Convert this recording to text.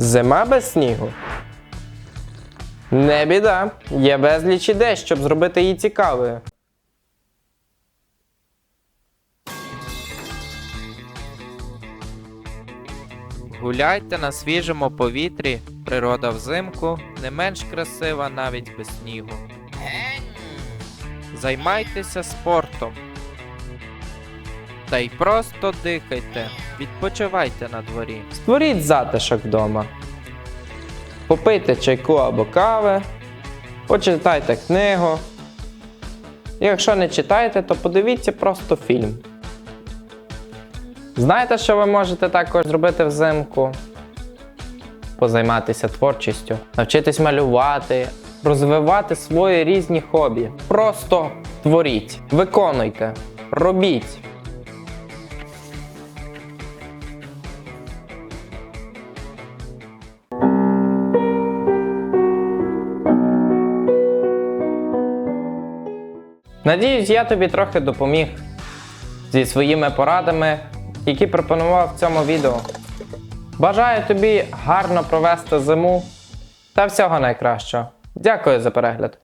Зима без снігу. Не біда. Є безліч ідей, щоб зробити її цікавою. Гуляйте на свіжому повітрі, природа взимку не менш красива навіть без снігу. Займайтеся спортом. Та й просто дихайте, відпочивайте на дворі. Створіть затишок вдома. Попийте чайку або кави, почитайте книгу. Якщо не читаєте, то подивіться просто фільм. Знаєте, що ви можете також зробити взимку? Позайматися творчістю, навчитись малювати, розвивати свої різні хобі. Просто творіть, виконуйте, робіть. Надіюсь, я тобі трохи допоміг зі своїми порадами, які пропонував в цьому відео. Бажаю тобі гарно провести зиму та всього найкращого. Дякую за перегляд.